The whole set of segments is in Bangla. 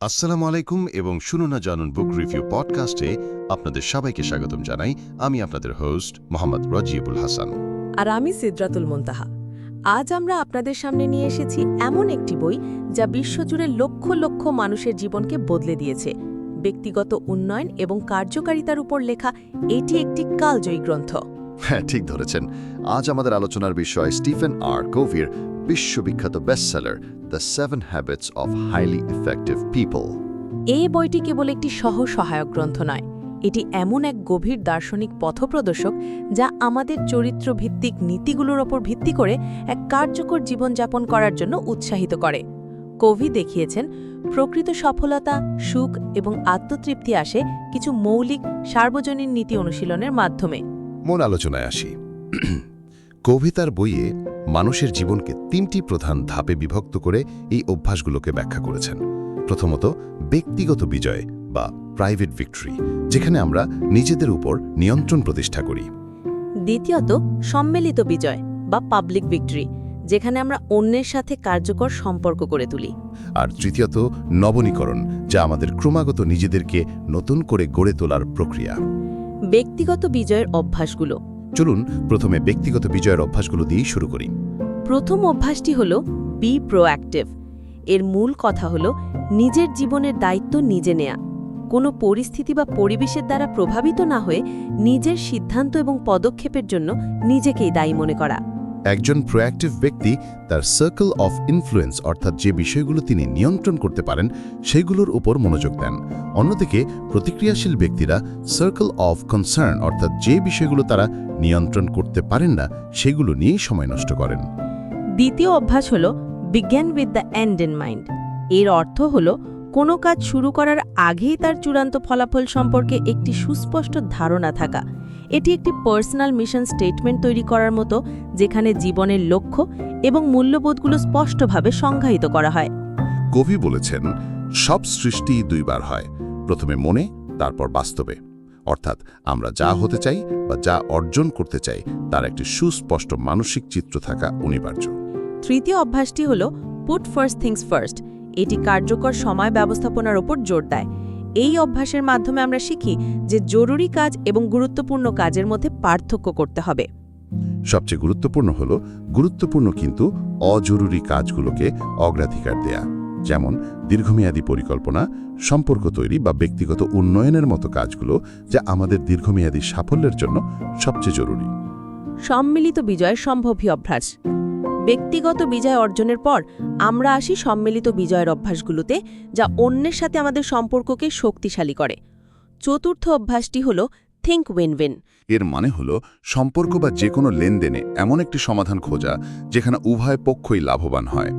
আসসালামু আলাইকুম এবং শুনুন না জানুন বুক রিভিউ পডকাস্টে আপনাদের সবাইকে স্বাগতম জানাই। আমি আপনাদের হোস্ট মোহাম্মদ রজিবুল হাসান। আর আমি সিদ্রাতুল মুনতাহা। আজ আমরা আপনাদের সামনে নিয়ে এসেছি এমন একটি বই যা বিশ্বজুড়ে লক্ষ লক্ষ মানুষের জীবনকে বদলে দিয়েছে। ব্যক্তিগত উন্নয়ন এবং কার্যকারিতার উপর লেখা এটি একটি কালজয়ী গ্রন্থ। হ্যাঁ ঠিক ধরেছেন। আজ আমাদের আলোচনার বিষয় স্টিফেন আর কোভির বিশ্ববিখ্যাত bestseller the seven habits of highly effective people এই বইটি কেবল একটি সহ সহায়ক গ্রন্থ নয় এটি এমন এক গভীর দার্শনিক পথপ্রদর্শক যা আমাদের চরিত্রভিত্তিক নীতিগুলোর ওপর ভিত্তি করে এক কার্যকর জীবনযাপন করার জন্য উৎসাহিত করে। কবি দেখিয়েছেন প্রকৃত সফলতা সুখ এবং আত্মতৃপ্তি আসে কিছু মৌলিক সার্বজনীন নীতি অনুশীলনের মাধ্যমে। মন আলোচনায় আসি। কবিতার বইয়ে মানুষের জীবনকে তিনটি প্রধান ধাপে বিভক্ত করে এই অভ্যাসগুলোকে ব্যাখ্যা করেছেন। প্রথমত ব্যক্তিগত বিজয় বা প্রাইভেট ভিক্টরি যেখানে আমরা নিজেদের উপর নিয়ন্ত্রণ প্রতিষ্ঠা করি। দ্বিতীয়ত সম্মিলিত বিজয় বা পাবলিক ভিক্টরি যেখানে আমরা অন্যের সাথে কার্যকর সম্পর্ক করে তুলি। আর তৃতীয়ত নবনীকরণ যা আমাদের ক্রমাগত নিজেদেরকে নতুন করে গড়ে তোলার প্রক্রিয়া। ব্যক্তিগত বিজয়ের অভ্যাসগুলো চলুন প্রথমে ব্যক্তিগত বিজয়ের অভ্যাসগুলো দিয়েই শুরু করি। প্রথম অভ্যাসটি হল বি প্রোঅ্যাক্টিভ এর মূল কথা হল, নিজের জীবনের দায়িত্ব নিজে নেয়া। কোনো পরিস্থিতি বা পরিবেশের দ্বারা প্রভাবিত না হয়ে নিজের সিদ্ধান্ত এবং পদক্ষেপের জন্য নিজেকেই দায়ী মনে করা। একজন প্রোঅ্যাক্টিভ ব্যক্তি তার সার্কেল অফ ইনফ্লুয়েন্স অর্থাৎ যে বিষয়গুলো তিনি নিয়ন্ত্রণ করতে পারেন, সেগুলোর উপর মনোযোগ দেন। অন্যদিকে, প্রতিক্রিয়াশীল ব্যক্তিরা সার্কেল অফ কনসার্ন অর্থাৎ যে বিষয়গুলো তারা নিয়ন্ত্রণ করতে পারেন না, সেগুলো নিয়েই সময় নষ্ট করেন। দ্বিতীয় অভ্যাস হল begin with the end in mind এর অর্থ হল, কোনো কাজ শুরু করার আগেই তার চূড়ান্ত ফলাফল সম্পর্কে একটি সুস্পষ্ট ধারণা থাকা। এটি একটি পার্সোনাল মিশন স্টেটমেন্ট তৈরি করার মতো যেখানে জীবনের লক্ষ্য এবং মূল্যবোধগুলো স্পষ্টভাবে সংজ্ঞায়িত করা হয়। কবি বলেছেন সব সৃষ্টি দুইবার হয় প্রথমে মনে তারপর বাস্তবে। অর্থাৎ আমরা যা হতে চাই বা যা অর্জন করতে চাই তার একটি সুস্পষ্ট মানসিক চিত্র থাকা অনিবার্য। তৃতীয় অভ্যাসটি হল পুট ফার্স্ট থিংস ফার্স্ট এটি কার্যকর সময় ব্যবস্থাপনার ওপর জোর দেয়। এই অভ্যাসের মাধ্যমে আমরা শিখি যে জরুরি কাজ এবং গুরুত্বপূর্ণ কাজের মধ্যে পার্থক্য করতে হবে। সবচেয়ে গুরুত্বপূর্ণ হল গুরুত্বপূর্ণ কিন্তু অজরুরি কাজগুলোকে অগ্রাধিকার দেয়া। যেমন দীর্ঘমেয়াদী পরিকল্পনা সম্পর্ক তৈরি বা ব্যক্তিগত উন্নয়নের মতো কাজগুলো যা আমাদের দীর্ঘমেয়াদী সাফল্যের জন্য সবচেয়ে জরুরি। সম্মিলিত বিজয় সম্ভবী অভ্যাস। ব্যক্তিগত বিজয় অর্জনের পর আমরা আসি সম্মিলিত বিজয়ের অভ্যাসগুলোতে যা অন্যের সাথে আমাদের সম্পর্ককে শক্তিশালী করে। চতুর্থ অভ্যাসটি হল থিঙ্ক উইন উইন এর মানে হল সম্পর্ক বা যে কোনো লেনদেনে এমন একটি সমাধান খোঁজা যেখানে উভয় পক্ষই লাভবান হয়।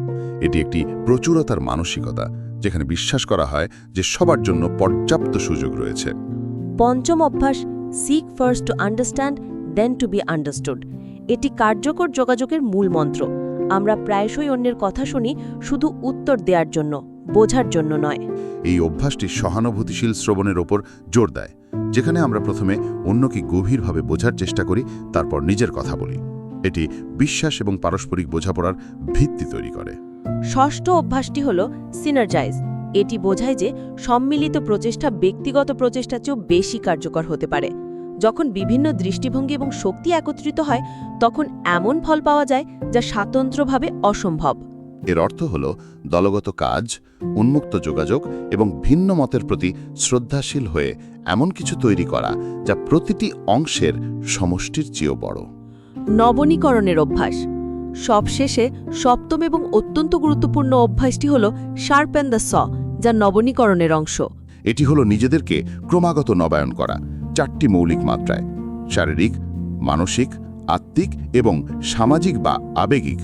এটি একটি প্রচুরতার মানসিকতা যেখানে বিশ্বাস করা হয় যে সবার জন্য পর্যাপ্ত সুযোগ রয়েছে। পঞ্চম অভ্যাস seek first to understand then to be understood এটি কার্যকর যোগাযোগের মূল মন্ত্র। আমরা প্রায়শই অন্যের কথা শুনি শুধু উত্তর দেওয়ার জন্য বোঝার জন্য নয়। এই অভ্যাসটি সহানুভূতিশীল শ্রবণের ওপর জোর দেয় যেখানে আমরা প্রথমে অন্যকে গভীরভাবে বোঝার চেষ্টা করি তারপর নিজের কথা বলি। এটি বিশ্বাস এবং পারস্পরিক বোঝাপড়ার ভিত্তি তৈরি করে। ষষ্ঠ অভ্যাসটি হল সিনার্জাইজ এটি বোঝায় যে সম্মিলিত প্রচেষ্টা ব্যক্তিগত প্রচেষ্টার চেয়েও বেশি কার্যকর হতে পারে। যখন বিভিন্ন দৃষ্টিভঙ্গি এবং শক্তি একত্রিত হয় তখন এমন ফল পাওয়া যায় যা স্বাতন্ত্র্যভাবে অসম্ভব। এর অর্থ হল দলগত কাজ উন্মুক্ত যোগাযোগ এবং ভিন্ন মতের প্রতি শ্রদ্ধাশীল হয়ে এমন কিছু তৈরি করা যা প্রতিটি অংশের সমষ্টির চেয়েও বড়। নবনীকরণের অভ্যাস। সবশেষে সপ্তম এবং অত্যন্ত গুরুত্বপূর্ণ অভ্যাসটি হল শার্পেন দ্য স যা নবনীকরণের অংশ। এটি হলো নিজেদেরকে ক্রমাগত নবায়ন করা। চারটি মৌলিক মাত্রায়, শারীরিক, মানসিক, আত্মিক এবং সামাজিক বা আবেগিক।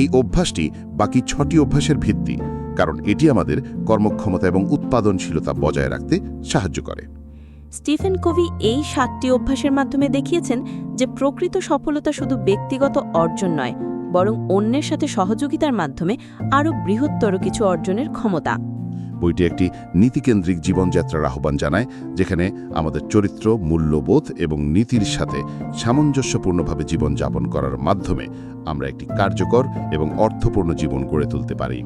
এই অভ্যাসটি বাকি ছটি অভ্যাসের ভিত্তি, কারণ এটি আমাদের কর্মক্ষমতা এবং উৎপাদনশীলতা বজায় রাখতে সাহায্য করে। স্টিফেন কভি এই সাতটি অভ্যাসের মাধ্যমে দেখিয়েছেন যে প্রকৃত সফলতা শুধু ব্যক্তিগত অর্জন নয়, বরং অন্যের সাথে সহযোগিতার মাধ্যমে আরও বৃহত্তর কিছু অর্জনের ক্ষমতা। বইটি একটি নীতিকেন্দ্রিক জীবনযাত্রার আহ্বান জানায়, যেখানে আমাদের চরিত্র, মূল্যবোধ এবং নীতির সাথে সামঞ্জস্যপূর্ণভাবে জীবনযাপন করার মাধ্যমে আমরা একটি কার্যকর এবং অর্থপূর্ণ জীবন গড়ে তুলতে পারি।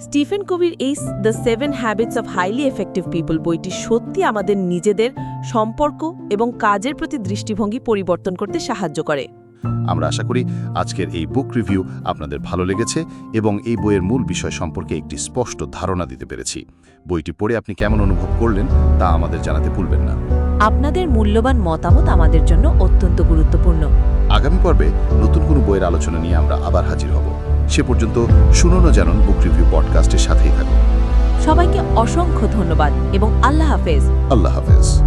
স্টিফেন কবির এই the seven habits of highly effective people বইটি সত্যি আমাদের নিজেদের সম্পর্ক এবং কাজের প্রতি দৃষ্টিভঙ্গি পরিবর্তন করতে সাহায্য করে। আমরা আশা করি আজকের এই বুক রিভিউ আপনাদের ভালো লেগেছে এবং এই বইয়ের মূল বিষয় সম্পর্কে একটি স্পষ্ট ধারণা দিতে পেরেছি। বইটি পড়ে আপনি কেমন অনুভব করলেন তা আমাদের জানাতে ভুলবেন না। আপনাদের মূল্যবান মতামত আমাদের জন্য অত্যন্ত গুরুত্বপূর্ণ। আগামী পর্বে নতুন কোনো বইয়ের আলোচনা নিয়ে আমরা আবার হাজির হব। সে পর্যন্ত শুনুন জানুন বুক রিভিউ পডকাস্টের সাথেই থাকুন। সবাইকে অসংখ্য ধন্যবাদ এবং আল্লাহ হাফেজ। আল্লাহ হাফেজ।